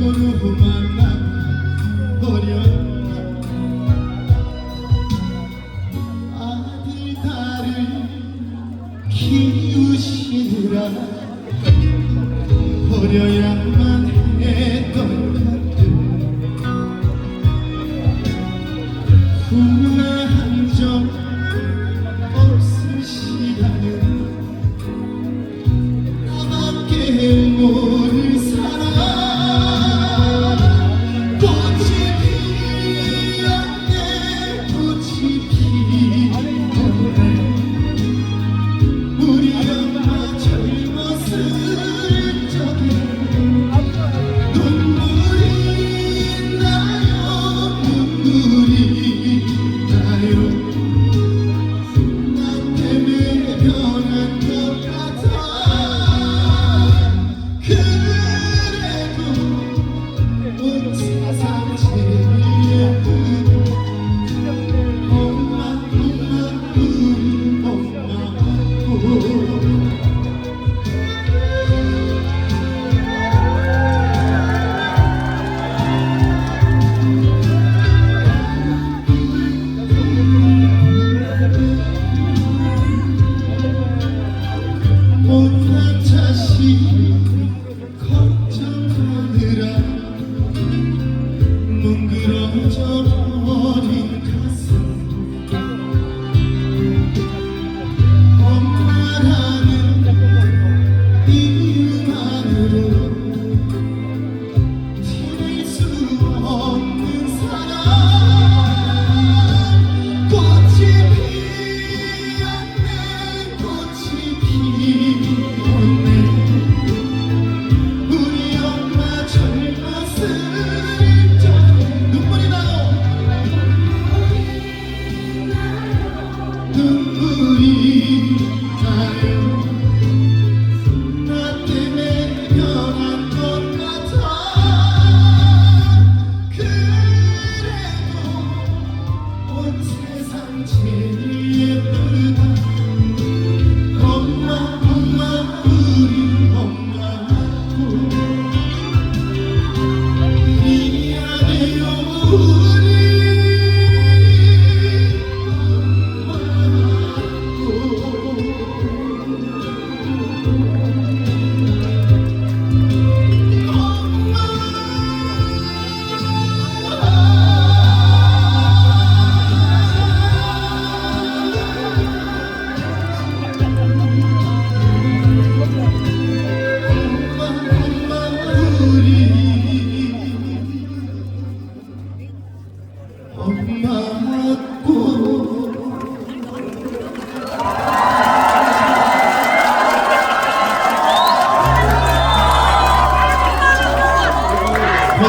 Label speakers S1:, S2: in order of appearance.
S1: 구루 만나 버렸다 아들 딸을 키우시라 버려야만 했던 분한 적 없으시다는 나밖에 못 gonna do? 一。Oh, my.